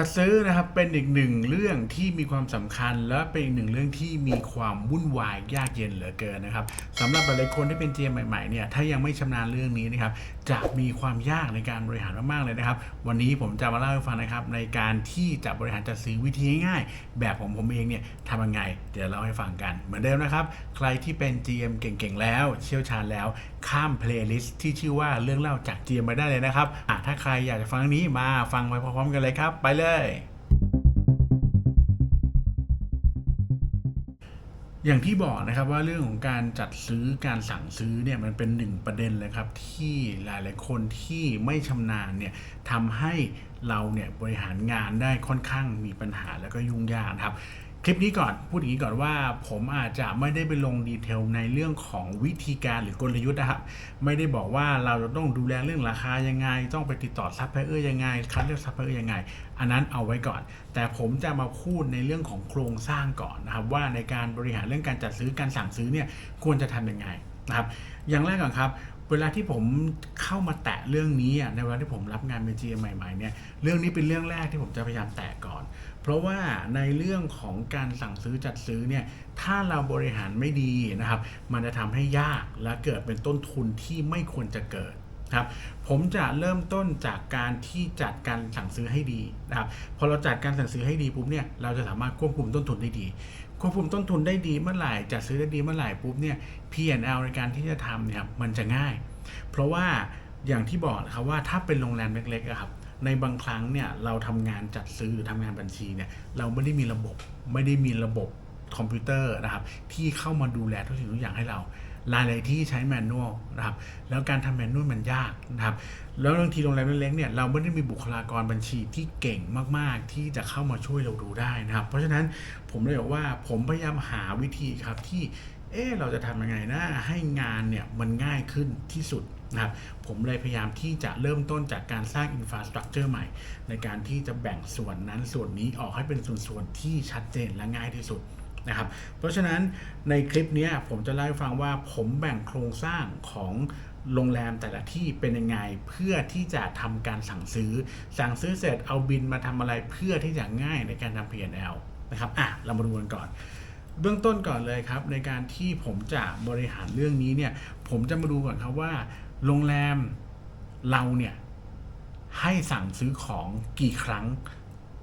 จัดซื้อนะครับเป็นอีกหนึ่งเรื่องที่มีความสำคัญ และเป็นอีกหนึ่งเรื่องที่มีความวุ่นวายยากเย็นเหลือเกินนะครับสำหรับหลายคนที่เป็นเจมใหม่ๆเนี่ยถ้ายังไม่ชำนาญเรื่องนี้นะครับจะมีความยากในการบริหารมากๆเลยนะครับ วันนี้ผมจะมาเล่าให้ฟังนะครับในการที่จะบริหารจัดซื้อวิธีง่ายๆแบบของผมเองเนี่ยทำยังไง เดี๋ยวเล่าให้ฟังกัน เหมือนเดิมนะครับ ใครที่เป็น GM เก่งๆแล้ว เชี่ยวชาญแล้วข้ามเพลย์ลิสต์ที่ชื่อว่าเรื่องเล่าจาก GM ไปได้เลยนะครับถ้าใครอยากจะฟังเรื่องนี้มาฟังไปพร้อมๆกันเลยครับไปเลยอย่างที่บอกนะครับว่าเรื่องของการจัดซื้อการสั่งซื้อเนี่ยมันเป็นหนึ่งประเด็นเลยครับที่หลายๆคนที่ไม่ชำนาญเนี่ยทำให้เราเนี่ยบริหารงานได้ค่อนข้างมีปัญหาแล้วก็ยุ่งยากครับ คลิปนี้ก่อนพูดอย่างนี้ก่อนว่า ผมอาจจะไม่ได้ไปลงดีเทลในเรื่องของวิธีการหรือกลยุทธ์นะครับ ไม่ได้บอกว่าเราจะต้องดูแลเรื่องราคายังไง ต้องไปติดต่อซัพพลายเออร์ยังไง คัดเลือกซัพพลายเออร์ยังไง อันนั้นเอาไว้ก่อน แต่ผมจะมาพูดในเรื่องของโครงสร้างก่อนนะครับ ว่าในการบริหารเรื่องการจัดซื้อการสั่งซื้อเนี่ยควรจะทำยังไงนะครับ อย่างแรกก่อนครับเวลาที่ผมเข้ามาแตะเรื่องนี้ในเวลาที่ผมรับงานเป็น GM ใหม่ๆเนี่ยเรื่องนี้เป็นเรื่องแรกที่ผมจะพยายามแตะก่อน ราะว่าในเรื่องของการสั่งซื้อจัดซื้อเนี่ยถ้าเราบริหารไม่ดีนะครับ มันจะทำให้ยากและเกิดเป็นต้นทุนที่ไม่ควรจะเกิดครับผมจะเริ่มต้นจากการที่จัดการสั่งซื้อให้ดีนะครับพอเราจัดการสั่งซื้อให้ดีปุ๊บเนี่ยเราจะสามารถควบคุมต้นทุนได้ดี ควบคุมต้นทุนได้ดีเมื่อไหร่จัดซื้อได้ดีเมื่อไหร่ปุ๊บเนี่ย P&L ในการที่จะทำเนี่ยมันจะง่าย เพราะว่าอย่างที่บอกนะครับว่าถ้าเป็นโรงแรมเล็กๆครับ ในบางครั้งเนี่ยเราทำงานจัดซื้อหรือทำงานบัญชีเนี่ยเราไม่ได้มีระบบไม่ได้มีระบบคอมพิวเตอร์นะครับที่เข้ามาดูแลทุกสิ่งทุกอย่างให้เราหลายๆที่ใช้แมนนวลนะครับแล้วการทำแมนนวลมันยากนะครับแล้วบางทีโรงแรมเล็กๆเนี่ยเราไม่ได้มีบุคลากรบัญชีที่เก่งมากๆ ที่จะเข้ามาช่วยเราดูได้นะครับ เพราะฉะนั้นผมเลยบอกว่าผมพยายามหาวิธีครับที่ เอ๊เราจะทำยังไงนะให้งานเนี่ยมันง่ายขึ้นที่สุดนะครับผมเลยพยายามที่จะเริ่มต้นจากการสร้างอินฟราสตรักเจอร์ใหม่ ในการที่จะแบ่งส่วนนั้นส่วนนี้ออกให้เป็นส่วนๆที่ชัดเจนและง่ายที่สุดนะครับเพราะฉะนั้นในคลิปนี้ผมจะเล่าให้ฟังว่าผมแบ่งโครงสร้างของโรงแรมแต่ละที่เป็นยังไงเพื่อที่จะทำการสั่งซื้อ สั่งซื้อเสร็จเอาบินมาทำอะไรเพื่อที่จะง่ายในการทำ P&L นะครับอะเรามาดูกันก่อน เบื้องต้นก่อนเลยครับ ในการที่ผมจะบริหารเรื่องนี้เนี่ย ผมจะมาดูก่อนครับว่า โรงแรมเราเนี่ย ให้สั่งซื้อของกี่ครั้ง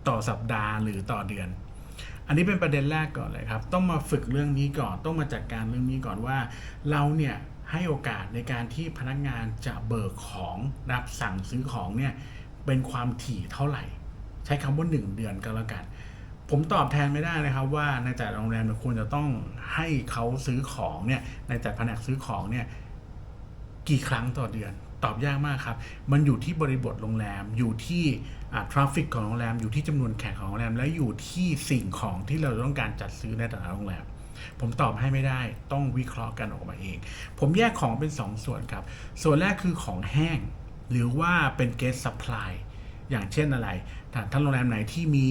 ต่อสัปดาห์หรือต่อเดือน อันนี้เป็นประเด็นแรกก่อนเลยครับ ต้องมาฝึกเรื่องนี้ก่อน ต้องมาจัดการเรื่องนี้ก่อนว่า เราเนี่ยให้โอกาสในการที่พนักงานจะเบิกของรับสั่งซื้อของเนี่ยเป็นความถี่เท่าไหร่ ใช้คำว่า 1 เดือนก็แล้วกัน ผมตอบแทนไม่ได้นะครับว่าในแต่โรงแรมเนี่ยควรจะต้องให้เขาซื้อของเนี่ยในแต่แผนกซื้อของเนี่ยกี่ครั้งต่อเดือน ตอบยากมากครับ มันอยู่ที่บริบทโรงแรมอยู่ที่ทราฟฟิกของโรงแรมอยู่ที่จำนวนแขกของโรงแรม และอยู่ที่สิ่งของที่เราต้องการจัดซื้อในแต่ละโรงแรมผมตอบให้ไม่ได้ต้องวิเคราะห์กันออกมาเอง ผมแยกของเป็น 2ส่วนครับ ส่วนแรกคือของแห้ง หรือว่าเป็น guest supply อย่างเช่นอะไรถ้าท่านโรงแรมไหนที่มี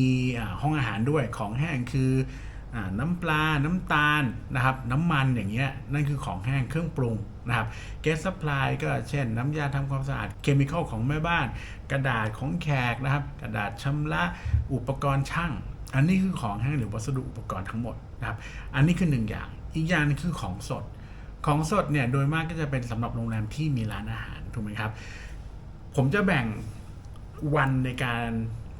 ห้องอาหารด้วยของแห้งคืออน้ำปลา น้ำตาลนะครับน้ำมันอย่างเงี้ยนั่นคือของแห้งเครื่องปรุงนะครับเกสซัพพลายก็เช่น น้ำยาทำความสะอาดเคมีคอลของแม่บ้าน กระดาษของแขกนะครับ กระดาษชำระอุปกรณ์ช่าง อันนี้คือของแห้งหรือวัสดุอุปกรณ์ทั้งหมดนะครับอันนี้คือหนึ่งอย่างอีกอย่างนึงคือของสด ของสดเนี่ยโดยมากก็จะเป็นสำหรับโรงแรมที่มีร้านอาหารถูกไหมครับผมจะแบ่ง วันในการ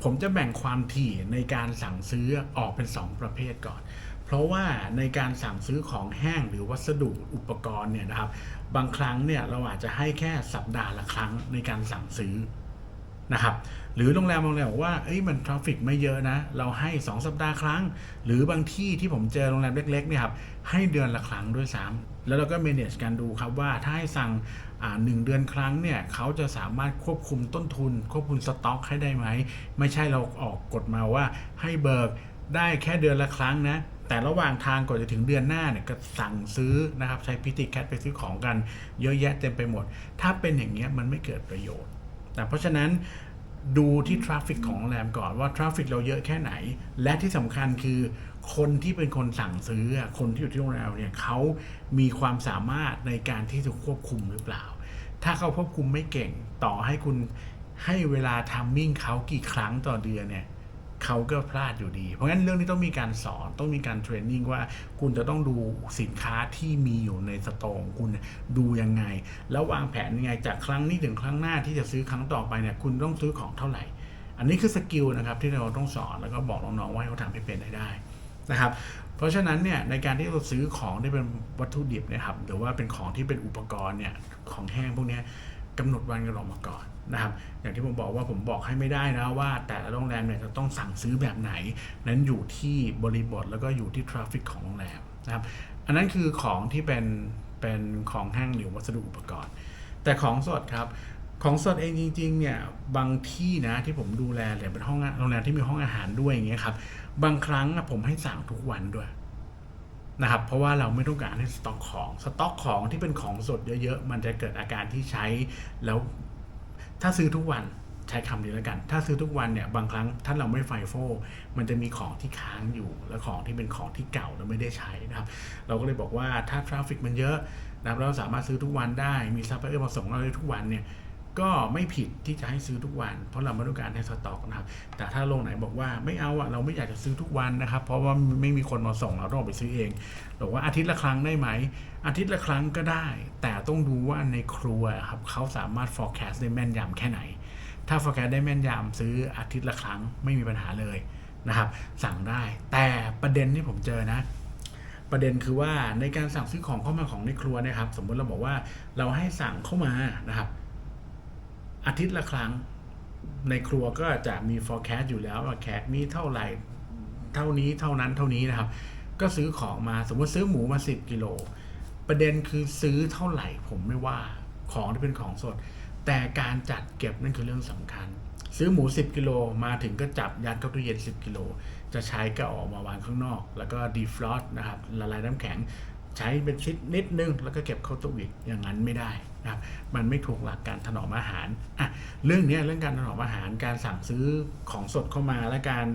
ผมจะแบ่งความถี่ในการสั่งซื้อออกเป็น 2 ประเภทก่อน เพราะว่าในการสั่งซื้อของแห้งหรือวัสดุอุปกรณ์เนี่ยนะครับ บางครั้งเนี่ยเราอาจจะให้แค่สัปดาห์ละครั้งในการสั่งซื้อนะครับหรือโรงแรมบางแรมบอกว่าเอ้ยมันทราฟฟิกไม่เยอะนะ เราให้ 2 สัปดาห์ครั้ง หรือบางที่ที่ผมเจอโรงแรมเล็กๆเนี่ยครับให้เดือนละครั้งด้วยซ้ำ แล้วเราก็ manage กันดูครับว่าถ้าให้สั่งหนึ่งเดือนครั้งเนี่ยเขาจะสามารถควบคุมต้นทุน ควบคุมสต็อกให้ได้ไหม ไม่ใช่เราออกกฎมาว่าให้เบิกได้แค่เดือนละครั้งนะแต่ระหว่างทางก่อนจะถึงเดือนหน้าเนี่ยก็สั่งซื้อนะครับใช้พิติแคทไปซื้อของกันเยอะแยะเต็มไปหมด ถ้าเป็นอย่างเงี้ยมันไม่เกิดประโยชน์นะเพราะฉะนั้น ดูที่ทราฟฟิกของโรงแรมก่อนว่าทราฟฟิกเราเยอะแค่ไหน และที่สำคัญคือคนที่เป็นคนสั่งซื้อคนที่อยู่ที่โรงแรมเนี่ยเขามีความสามารถในการที่จะควบคุมหรือเปล่า ถ้าเขาควบคุมไม่เก่งต่อให้คุณให้เวลาทัมมิ่งเขากี่ครั้งต่อเดือนเนี่ย เขาก็พลาดอยู่ดี เพราะงั้นเรื่องนี้ต้องมีการสอนต้องมีการเทรนนิ่งว่าคุณจะต้องดูสินค้าที่มีอยู่ในสตอของคุณดูยังไง แล้ววางแผนยังไง จากครั้งนี้ถึงครั้งหน้าที่จะซื้อครั้งต่อไปเนี่ยคุณต้องซื้อของเท่าไหร่ อันนี้คือสกิลนะครับที่เราต้องสอนแล้วก็บอกน้องๆว่าเขาทำให้เป็นให้ได้นะครับเพราะฉะนั้นเนี่ยในการที่เราซื้อของที่เป็นวัตถุดิบนะครับหรือว่าเป็นของที่เป็นอุปกรณ์เนี่ยของแห้งพวกนี้กำหนดวันกันออกมาก่อน นะครับอย่างที่ผมบอกว่าผมบอกให้ไม่ได้นะว่าแต่ละโรงแรมเนี่ยจะต้องสั่งซื้อแบบไหน นั้นอยู่ที่บริบทแล้วก็อยู่ที่ทราฟฟิกของโรงแรมนะครับอันนั้นคือของที่เป็นเป็นของแห้งหรือวัสดุอุปกรณ์ แต่ของสดครับของสดเองจริงๆเนี่ยบางที่นะที่ผมดูแลเนี่ยเป็นห้องโรงแรมที่มีห้องอาหารด้วยอย่างเงี้ยครับบางครั้งผมให้สั่งทุกวันด้วยนะครับเพราะว่าเราไม่ต้องการให้สต็อกของสต็อกของที่เป็นของสดเยอะๆ มันจะเกิดอาการที่ใช้แล้ว ถ้าซื้อทุกวันใช้คำนี้แล้วกัน ถ้าซื้อทุกวันเนี่ยบางครั้งถ้าเราไม่ไฟโฟมันจะมีของที่ค้างอยู่ และของที่เป็นของที่เก่าแล้วไม่ได้ใช้นะครับ เราก็เลยบอกว่าถ้าทราฟฟิกมันเยอะนะครับเราสามารถซื้อทุกวันได้มีซัพพลายเออร์มาส่งเราได้ทุกวันเนี่ย ก็ไม่ผิดที่จะให้ซื้อทุกวัน เพราะเราไม่ต้องการให้สต็อกนะครับ แต่ถ้าโรงไหนบอกว่าไม่เอาอะเราไม่อยากจะซื้อทุกวันนะครับ เพราะว่าไม่มีคนมาส่งเราต้องไปซื้อเองบอกว่าอาทิตย์ละครั้งได้ไหม อาทิตย์ละครั้งก็ได้ แต่ต้องดูว่าในครัวครับเขาสามารถ forecast ได้แม่นยำแค่ไหน ถ้า forecast ได้แม่นยำซื้ออาทิตย์ละครั้งไม่มีปัญหาเลยนะครับ สั่งได้ แต่ประเด็นที่ผมเจอนะประเด็นคือว่าในการสั่งซื้อของเข้ามาของในครัวนะครับ สมมติเราบอกว่าเราให้สั่งเข้ามานะครับ อาทิตย์ละครั้ง ในครัวก็จะมี forecast อยู่แล้วว่าแขกมีเท่าไหร่ เท่านี้เท่านั้นเท่านี้นะครับ ก็ซื้อของมาสมมติซื้อหมูมา 10กิโลประเด็นคือซื้อเท่าไหร่ผมไม่ว่าของที่เป็นของสด แต่การจัดเก็บนั่นคือเรื่องสำคัญ ซื้อหมู 10กิโลมาถึงก็จับยัดเข้าตู้เย็น 10กิโลจะใช้ก็ออกมาวางข้างนอก แล้วก็ดีฟรอสนะครับละลายน้ำแข็งใช้เป็นชิ้นนิดนึง แล้วก็เก็บเข้าตู้อีกอย่างนั้นไม่ได้ นะครับมันไม่ถูกหลักการถนอมอาหารอะเรื่องนี้เรื่องการถนอมอาหารการสั่งซื้อของสดเข้ามาและการ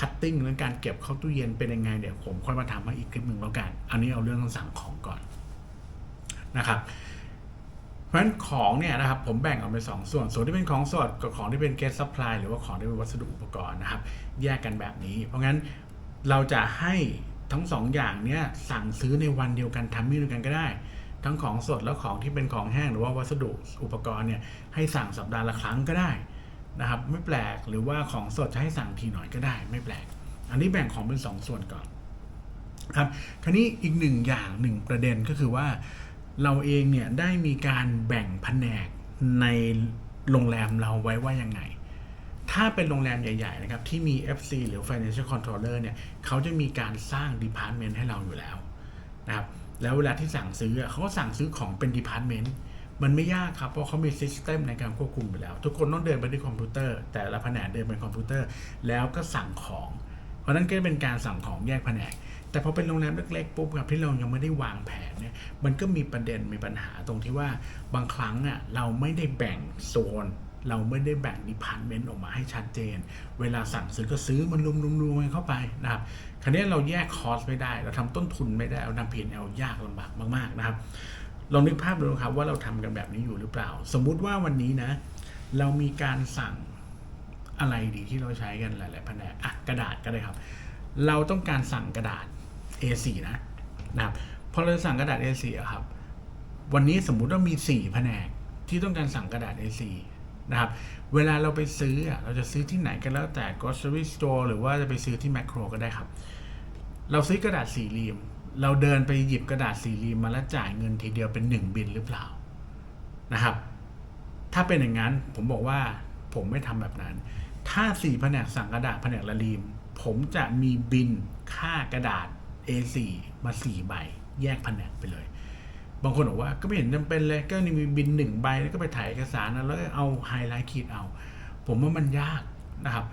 คัตติ้งเรื่องการเก็บเข้าตู้เย็นเป็นยังไงเดี๋ยวผมค่อยมาทำให้อีกคลิปหนึ่งแล้วกัน อันนี้เอาเรื่องสั่งของก่อนนะครับ เพราะฉะนั้นของเนี่ยนะครับผมแบ่งออกเป็นสองส่วน ส่วนที่เป็นของสดกับของที่เป็นเกสซัพพลายหรือว่าของที่เป็นวัสดุอุปกรณ์นะครับ แยกกันแบบนี้ เพราะงั้นเราจะให้ทั้งสองอย่างเนี้ยสั่งซื้อในวันเดียวกันทำมิ่เดียวกันก็ได้ ทั้งของสดและของที่เป็นของแห้งหรือว่าวัสดุอุปกรณ์เนี่ยให้สั่งสัปดาห์ละครั้งก็ได้นะครับ ไม่แปลกหรือว่าของสดจะให้สั่งทีหน่อยก็ได้ ไม่แปลก อันนี้แบ่งของเป็นสองส่วนก่อนครับคราวนี้อีกหนึ่งอย่างหนึ่งประเด็นก็คือว่าเราเองเนี่ยได้มีการแบ่งแผนกในโรงแรมเราไว้ว่ายังไง ถ้าเป็นโรงแรมใหญ่ๆนะครับที่มี FC หรือ Financial Controller เนี่ยเขาจะมีการสร้าง Department ให้เราอยู่แล้วนะครับ แล้วเวลาที่สั่งซื้อเขาก็สั่งซื้อของเป็น Department มันไม่ยากครับ เพราะเขามี System ในการควบคุมอยู่แล้ว ทุกคนต้องเดินไปที่คอมพิวเตอร์ แต่ละแผนกเดินไปคอมพิวเตอร์ แล้วก็สั่งของ เพราะนั้นก็เป็นการสั่งของแยกแผนก แต่พอเป็นโรงแรมเล็กๆปุ๊บครับที่เรายังไม่ได้วางแผนเนี่ยมันก็มีประเด็นมีปัญหาตรงที่ว่าบางครั้งอะเราไม่ได้แบ่งโซน เราไม่ได้แบ่งดิพาร์ตเมนต์ออกมาให้ชัดเจน เวลาสั่งซื้อก็ซื้อมันรวมๆๆเข้าไปนะครับคราวนี้เราแยกคอสไม่ได้ เราทำต้นทุนไม่ได้เราทำ P&L ยเอายากลำบากมากๆนะครับ ลองนึกภาพดูนะครับว่าเราทำกันแบบนี้อยู่หรือเปล่า สมมุติว่าวันนี้นะ เรามีการสั่งอะไรดีที่เราใช้กันหลายๆแผนกอะกระดาษก็ได้ครับ เราต้องการสั่งกระดาษ A4 นะนะครับพอเราสั่งกระดาษ A4 อะครับ วันนี้สมมุติว่ามี 4 แผนกที่ต้องการสั่งกระดาษ A4 นะครับ เวลาเราไปซื้อเราจะซื้อที่ไหนก็แล้วแต่ grocery store หรือว่าจะไปซื้อที่แมคโครก็ได้ครับ เราซื้อกระดาษสี่เหลี่ยม เราเดินไปหยิบกระดาษสี่เหลี่ยมมาแล้วจ่ายเงินทีเดียวเป็นหนึ่งบินหรือเปล่านะครับ ถ้าเป็นอย่างนั้นผมบอกว่าผมไม่ทำแบบนั้น ถ้าสี่แผนกสั่งกระดาษแผนกละรีม ผมจะมีบินค่ากระดาษ A4 มาสี่ใบแยกแผนกไปเลย บางคนบอกว่าก็ไม่เห็นจำเป็นเลยก็นี่มีบินหนึ่งใบแล้วก็ไปถ่ายเอกสารนะแล้วเอาไฮไลท์ขีดเอา ผมว่ามันยากนะครับ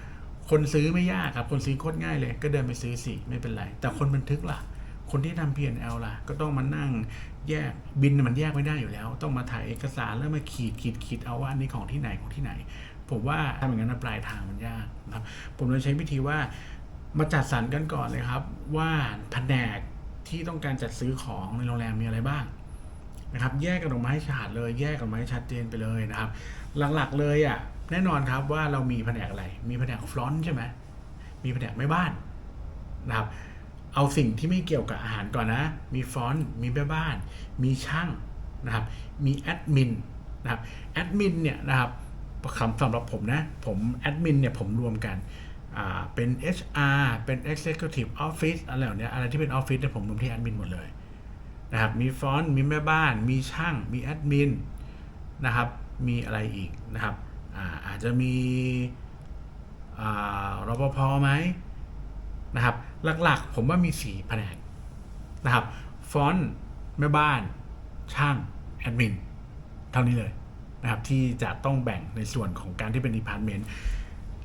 คนซื้อไม่ยากครับ คนซื้อโคตรง่ายเลย ก็เดินไปซื้อสิไม่เป็นไร แต่คนบันทึกล่ะ คนที่ทำ P&L ล่ะ ก็ต้องมานั่งแยกบินมันแยกไม่ได้อยู่แล้ว ต้องมาถ่ายเอกสารแล้วมาขีดขีดขีดเอาว่าอันนี้ของที่ไหนของที่ไหน ผมว่าทำอย่างนั้นปลายทางมันยากนะครับผมเลยใช้วิธีว่ามาจัดสรรกันก่อนเลยครับ ว่าแผนกที่ต้องการจัดซื้อของในโรงแรมมีอะไรบ้าง นะครับ แยกกันออกมาให้ชัดเลย แยกกันออกมาให้ชัดเจนไปเลยนะครับ หลักๆเลยอะแน่นอนครับว่าเรามีแผนกอะไร มีแผนกฟรอนต์ใช่ไหมมีแผนกแม่บ้านนะครับ เอาสิ่งที่ไม่เกี่ยวกับอาหารก่อนนะ มีฟอนต์มีแม่บ้าน มีช่างนะครับ มีแอดมินนะครับ แอดมินเนี่ยนะครับคำสำหรับผมนะ ผมแอดมินเนี่ยผมรวมกันเป็น HR เป็น Executive Office อะไรเหล่านี้อะไรที่เป็นออฟฟิศเนี่ยผมรวมที่แอดมินหมดเลย นะครับ มีฟอนต์ มีแม่บ้าน มีช่าง มีแอดมินนะครับ มีอะไรอีกนะครับอาอาจจะมีรปภไหมนะครับ หลักๆ ผมว่ามี4แผนกนะครับ ฟอนต์แม่บ้าน ช่าง แอดมิน เท่านี้เลยนะครับ ที่จะต้องแบ่งในส่วนของการที่เป็นดีพาร์ตเมนต์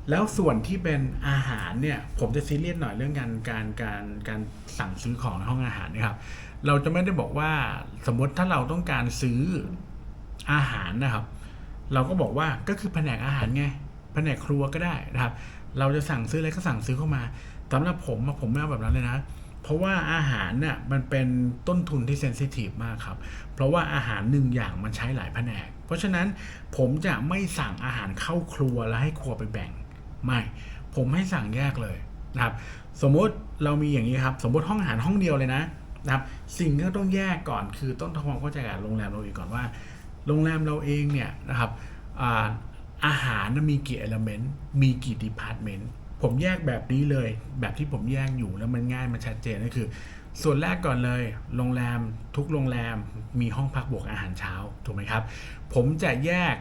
แล้วส่วนที่เป็นอาหารเนี่ย ผมจะซีเรียสหน่อยเรื่องการการการการสั่งซื้อของในห้องอาหารนะครับ เราจะไม่ได้บอกว่าสมมติถ้าเราต้องการซื้ออาหารนะครับ เราก็บอกว่าก็คือแผนกอาหารไงแผนกครัวก็ได้นะครับ เราจะสั่งซื้ออะไรก็สั่งซื้อเข้ามาสำหรับผมผมไม่เอาแบบนั้นเลยนะเพราะว่าอาหารเนี่ยมันเป็นต้นทุนที่เซนซิทีฟมากครับ เพราะว่าอาหารหนึ่งอย่างมันใช้หลายแผนก เพราะฉะนั้นผมจะไม่สั่งอาหารเข้าครัวแล้วให้ครัวไปแบ่ง ไม่ ผมให้สั่งแยกเลยนะครับ สมมติเรามีอย่างนี้ครับ สมมติห้องอาหารห้องเดียวเลยนะ นะครับสิ่งที่ต้องแยกก่อนคือต้องทำความเข้าใจกับโรงแรมเราเองก่อนว่า โรงแรมเราเองเนี่ยนะครับอาอาหารมีกี่เอลเมนต์มีกี่ดีพาร์ตเมนต์ผมแยกแบบนี้เลย แบบที่ผมแยกอยู่แล้วมันง่ายมันชัดเจนก็คือ ส่วนแรกก่อนเลย โรงแรมทุกโรงแรมมีห้องพักบวกอาหารเช้าถูกไหมครับ ผมจะแยก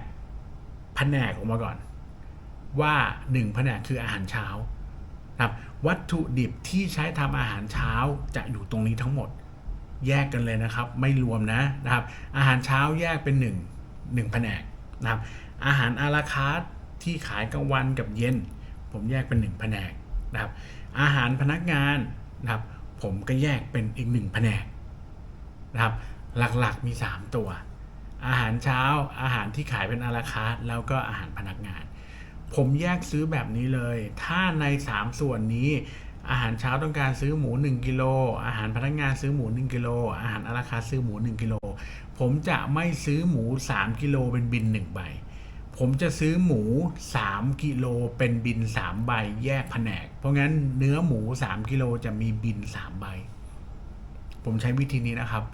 แผนกออกมาก่อน ว่า1แผนกคืออาหารเช้า นะครับวัตถุดิบที่ใช้ทำอาหารเช้าจะอยู่ตรงนี้ทั้งหมด แยกกันเลยนะครับ ไม่รวมนะนะครับ อาหารเช้าแยกเป็น1 1แผนกนะครับ อาหารอาราคาร์ทที่ขายกลางวันกับเย็น ผมแยกเป็น1แผนกนะครับ อาหารพนักงานนะครับ ผมก็แยกเป็นอีก1แผนกนะครับ หลักๆมี 3 ตัว อาหารเช้าอาหารที่ขายเป็นอาราคาร์ทแล้วก็อาหารพนักงาน ผมแยกซื้อแบบนี้เลย ถ้าใน 3 ส่วนนี้ อาหารเช้าต้องการซื้อหมู 1กิโล อาหารพนักงานซื้อหมู 1กิโล อาหารอาราคาซื้อหมู 1กิโล ผมจะไม่ซื้อหมู 3กิโลเป็นบิน1ใบ ผมจะซื้อหมู 3กิโลเป็นบิน 3 ใบแยกแผนก เพราะงั้นเนื้อหมู 3กิโลจะมีบิน 3 ใบ ผมใช้วิธีนี้นะครับ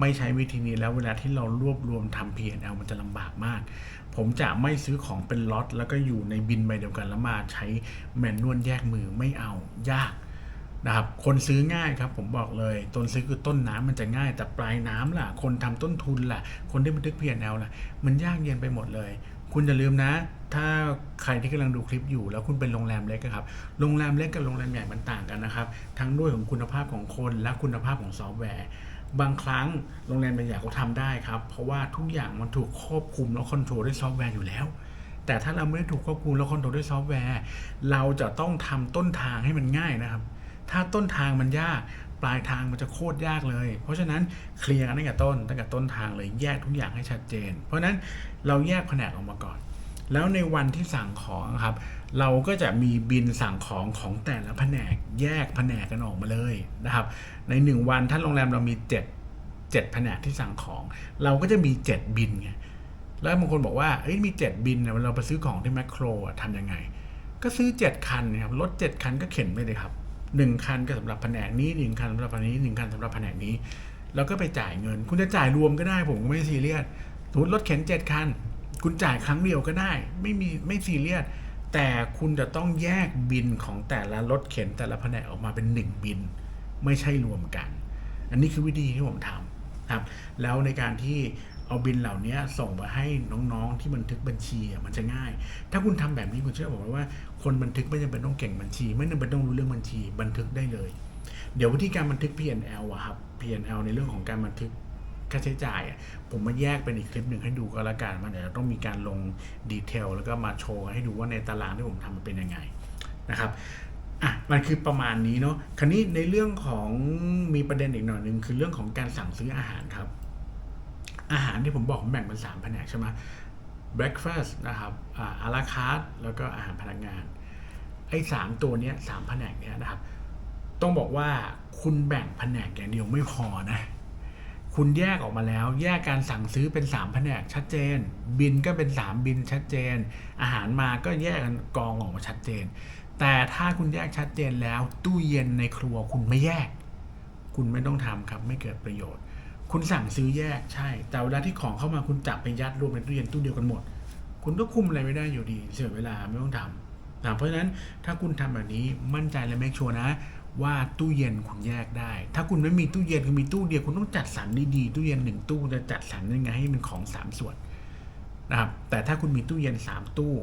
ไม่ใช้วิธีนี้แล้วเวลาที่เรารวบรวมทำ P&L มันจะลำบากมาก ผมจะไม่ซื้อของเป็นล็อตแล้วก็อยู่ในบินใบเดียวกันแล้วมาใช้แมนนวลแยกมือไม่เอายากนะครับคนซื้อง่ายครับผมบอกเลยต้นซื้อคือต้นน้ำมันจะง่ายแต่ปลายน้ำล่ะ คนทำต้นทุนล่ะ คนที่บันทึก P&L ล่ะ มันยากเย็นไปหมดเลย คุณอย่าลืมนะ ถ้าใครที่กำลังดูคลิปอยู่ แล้วคุณเป็นโรงแรมเล็กครับโรงแรมเล็กกับโรงแรมใหญ่มันต่างกันนะครับ ทั้งด้วยของคุณภาพของคนและคุณภาพของซอฟต์แวร์ บางครั้งโรงแรมใหญ่ๆเขาทำได้ครับ เพราะว่าทุกอย่างมันถูกควบคุมและคอนโทรลด้วยซอฟต์แวร์อยู่แล้ว แต่ถ้าเราไม่ได้ถูกควบคุมและคอนโทรลด้วยซอฟต์แวร์ เราจะต้องทำต้นทางให้มันง่ายนะครับ ถ้าต้นทางมันยากปลายทางมันจะโคตรยากเลย เพราะฉะนั้นเคลียร์กันตั้งแต่ต้นตั้งแต่ต้นทางเลยแยกทุกอย่างให้ชัดเจน เพราะฉะนั้นเราแยกแผนกออกมาก่อน แล้วในวันที่สั่งของครับ เราก็จะมีบินสั่งของของแต่ละแผนกแยกแผนกกันออกมาเลยนะครับ ในหนึ่งวันถ้าโรงแรมเรามี 7 7แผนกที่สั่งของ เราก็จะมี 7 บินไงแล้วบางคนบอกว่าเอ้ยมี 7 บินเนี่ยเราไปซื้อของที่แมคโครทำยังไง ก็ซื้อ 7 คันนะครับรถ7คันก็เข็นไปเลยครับ1คันก็สำหรับแผนกนี้1คันสำหรับแผนกนี้1คันสำหรับแผนกนี้แล้วก็ไปจ่ายเงิน คุณจะจ่ายรวมก็ได้ผมก็ไม่ซีเรียสสมมติรถเข็น 7 คัน คุณจ่ายครั้งเดียวก็ได้ ไม่มีไม่ซีเรียสแต่คุณจะต้องแยกบินของแต่ละรถเข็นแต่ละแผนกออกมาเป็น1บิน ไม่ใช่รวมกัน อันนี้คือวิธีที่ผมทำครับ แล้วในการที่เอาบินเหล่านี้ส่งไปให้น้องๆที่บันทึกบัญชีมันจะง่าย ถ้าคุณทำแบบนี้คุณเชื่อผมไหมว่า คนบันทึกไม่จำเป็นต้องเก่งบัญชี ไม่จำเป็นต้องรู้เรื่องบัญชี บันทึกได้เลย เดี๋ยววิธีการบันทึก P&L อะครับ P&L ในเรื่องของการบันทึก ค่าใช้จ่ายอะผมมาแยกเป็นอีกคลิปหนึ่งให้ดูก็แล้วกันมันเดี๋ยวต้องมีการลงดีเทลแล้วก็มาโชว์ให้ดูว่าในตารางที่ผมทำมันเป็นยังไงนะครับอะมันคือประมาณนี้เนาะคราวนี้ในเรื่องของมีประเด็นอีกหน่อยหนึ่งคือเรื่องของการสั่งซื้ออาหารครับ อาหารที่ผมบอกผมแบ่งเป็นสามแผนกใช่ไหม breakfast นะครับอ่าอาราคาร์แล้วก็อาหารพนักงาน ไอ้สามตัวเนี้ยสามแผนกเนี้ยนะครับ ต้องบอกว่าคุณแบ่งแผนกอย่างเดียวไม่พอนะ คุณแยกออกมาแล้ว แยกการสั่งซื้อเป็น3แผนกชัดเจน บินก็เป็น 3 บินชัดเจน อาหารมาก็แยกกันกองออกมาชัดเจน แต่ถ้าคุณแยกชัดเจนแล้ว ตู้เย็นในครัวคุณไม่แยก คุณไม่ต้องทำครับไม่เกิดประโยชน์ คุณสั่งซื้อแยกใช่ แต่เวลาที่ของเข้ามาคุณจับไปยัดรวมในตู้เย็นตู้เดียวกันหมด คุณก็คุมอะไรไม่ได้อยู่ดีเสียเวลาไม่ต้องทำนะเพราะฉะนั้นถ้าคุณทำแบบนี้มั่นใจและ make sure นะ ว่าตู้เย็นคุณแยกได้ ถ้าคุณไม่มีตู้เย็นคุณมีตู้เดียวคุณต้องจัดสรรดีๆตู้เย็นหนึ่งตู้จะจัดสรรยังไงให้มันของสามส่วนนะครับแต่ถ้าคุณมีตู้เย็นสามตู้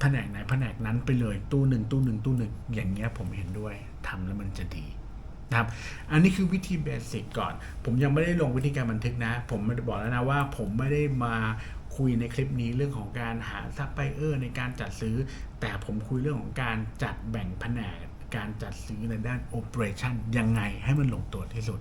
แผนกไหนแผนกนั้นไปเลยตู้หนึ่งตู้หนึ่งตู้หนึ่งอย่างเงี้ยผมเห็นด้วยทำแล้วมันจะดีนะครับอันนี้คือวิธีเบสิกก่อน ผมยังไม่ได้ลงวิธีการบันทึกนะ ผมไม่ได้บอกแล้วนะว่า ผมไม่ได้มาคุยในคลิปนี้เรื่องของการหาซัพพลายเออร์ในการจัดซื้อ แต่ผมคุยเรื่องของการจัดแบ่งแผนก การจัดซื้อในด้าน Operation ยังไงให้มันลงตัวที่สุด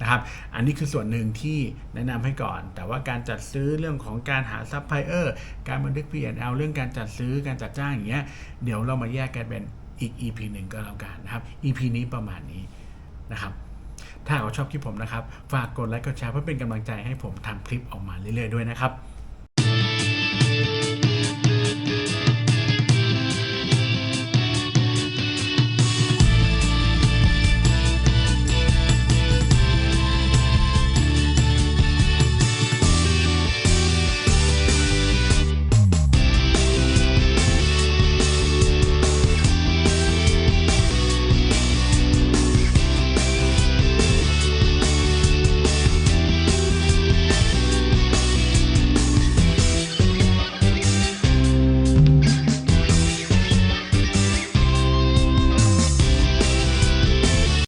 นะครับ อันนี้คือส่วนหนึ่งที่แนะนำให้ก่อน แต่ว่าการจัดซื้อเรื่องของการหาซัพพลายเออร์ การบันทึก P&L เรื่องการจัดซื้อการจัดจ้างอย่างเงี้ย เดี๋ยวเรามาแยกกันเป็นอีก EP หนึ่งก็แล้วกันนะครับ EP นี้ประมาณนี้นะครับ ถ้าหากว่าชอบคลิปผมนะครับ ฝากกดไลค์กดแชร์เพื่อเป็นกำลังใจให้ผมทำคลิปออกมาเรื่อยๆด้วยนะครับ